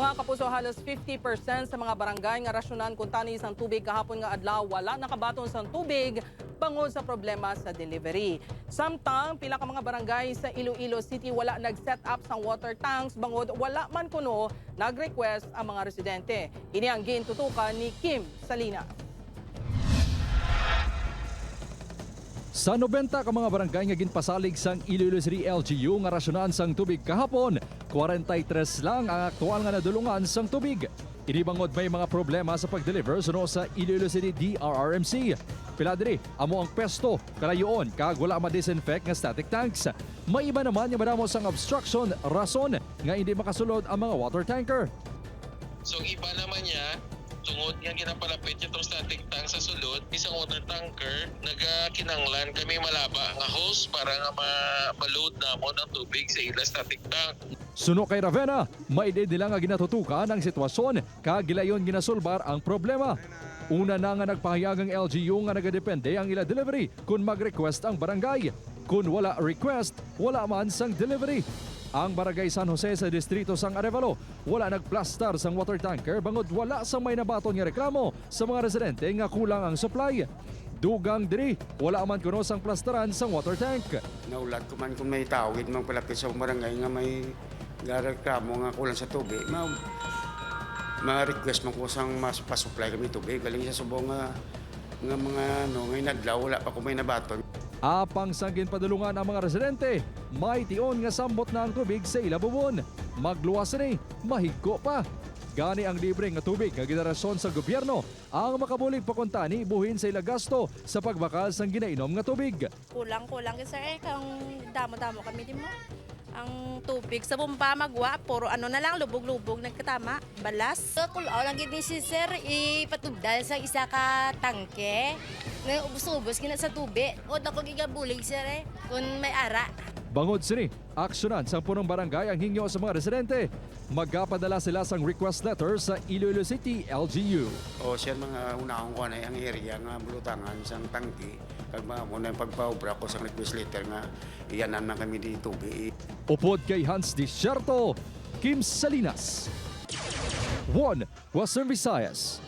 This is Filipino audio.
Mga kapuso, halos 50% sa mga barangay nga rasyonan kung tani isang tubig kahapon nga adlaw wala nakabaton sa tubig bangod sa problema sa delivery. Samtang pila ka mga barangay sa Iloilo City wala nag-set up sang water tanks bangod wala man kuno nag-request ang mga residente. Ini ang gintutukan ni Kim Salinas. Sa 90 ka mga barangay nga ginpasalig sang Iloilo City LGU nga rasyonan sang tubig kahapon, 43 lang ang aktual nga nadulungan sang tubig. Inibangod may mga problema sa pag-deliver suno sa Iloilo City DRRMC. Piladri, amo ang pesto, kalayoon, kag wala ma-disinfect nga static tanks. May iba naman yung madamo sang obstruction, rason nga hindi makasulod ang mga water tanker. So iba naman niya, tungod nga ginapalapit itong static tank sa sulod, isang water tanker, nagakinanglan kami malaba nga hose para nga ma- ma-load namon ang tubig sa ila static tank. Suno kay Ravenna, maide nila nga ginatutukan ang sitwasyon kag gilayon ginasulbar ang problema. Una na nga nagpahayag ang LGU nga nagadepende ang ila delivery kung mag-request ang barangay. Kung wala request, wala man sang delivery. Ang barangay San Jose sa distrito sang Arevalo, wala nagplastar sang water tanker bangod wala sang may nabaton nga reklamo sa mga residente nga kulang ang supply. Dugang diri, wala man kuno sang plastaran sang water tank. Naulat ko man kung may tawid mang palapit sa barangay nga may gareklamo nga kulang sa tubig. Ma ma-request man ko sang mas pa-supply kami tubig. Galing sa subong nga nga mga ano, ngayon adlaw wala pa ko may nabaton. Apang sanggin padulungan ang mga residente, may tion nga sambot na ang tubig sa ilabubon. Magluwas ni, mahigko pa. Gani ang libre nga tubig nga ginarasyon sa gobyerno ang makabulig pakuntani buhin sa ila gasto sa pagbakal sang ginainom nga tubig. Kulang-kulang kasi eh, kung damo-damo kami di mo. Ang tubig sa bumpa magwa, puro ano na lang, lubog-lubog, nagkatama, balas. So, kung lang gid ni si sir ipatugdal sa isa ka tangke. Nga ubos-ubos gina sa tubig. O dako gigabulig sir eh. Kung may ara. Bangod sini, aksyonan sa punong barangay ang hingyo sa mga residente. Magkapadala sila sang request letter sa Iloilo City LGU. O siya mga unahong ko na ang area nga bulutangan sang tangki. Kag mga muna yung pagpaubra ko sang request letter nga iyanan na kami di tubig. Upod kay Hans Discerto, Kim Salinas. One, Western Visayas.